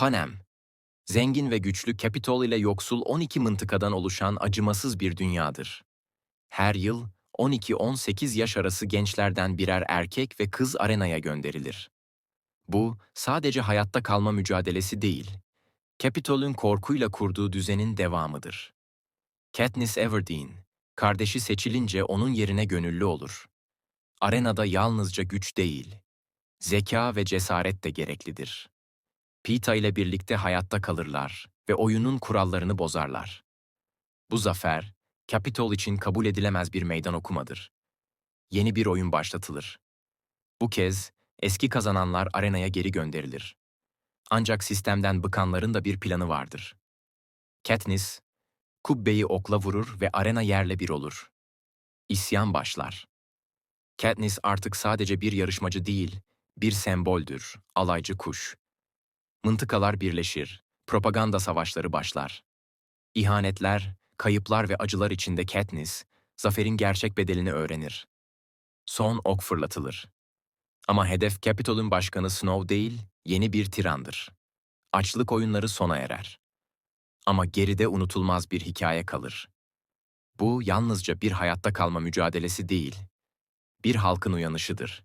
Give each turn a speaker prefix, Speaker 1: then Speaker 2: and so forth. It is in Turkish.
Speaker 1: Panem. Zengin ve güçlü Capitol ile yoksul 12 mıntıkadan oluşan acımasız bir dünyadır. Her yıl 12-18 yaş arası gençlerden birer erkek ve kız arenaya gönderilir. Bu sadece hayatta kalma mücadelesi değil, Capitol'ün korkuyla kurduğu düzenin devamıdır. Katniss Everdeen, kardeşi seçilince onun yerine gönüllü olur. Arenada yalnızca güç değil, zeka ve cesaret de gereklidir. Pita ile birlikte hayatta kalırlar ve oyunun kurallarını bozarlar. Bu zafer, Capitol için kabul edilemez bir meydan okumadır. Yeni bir oyun başlatılır. Bu kez eski kazananlar arenaya geri gönderilir. Ancak sistemden bıkanların da bir planı vardır. Katniss, kubbeyi okla vurur ve arena yerle bir olur. İsyan başlar. Katniss artık sadece bir yarışmacı değil, bir semboldür, alaycı kuş. Mıntıkalar birleşir, propaganda savaşları başlar. İhanetler, kayıplar ve acılar içinde Katniss, zaferin gerçek bedelini öğrenir. Son ok fırlatılır. Ama hedef Capitol'un başkanı Snow değil, yeni bir tirandır. Açlık oyunları sona erer. Ama geride unutulmaz bir hikaye kalır. Bu yalnızca bir hayatta kalma mücadelesi değil, bir halkın uyanışıdır.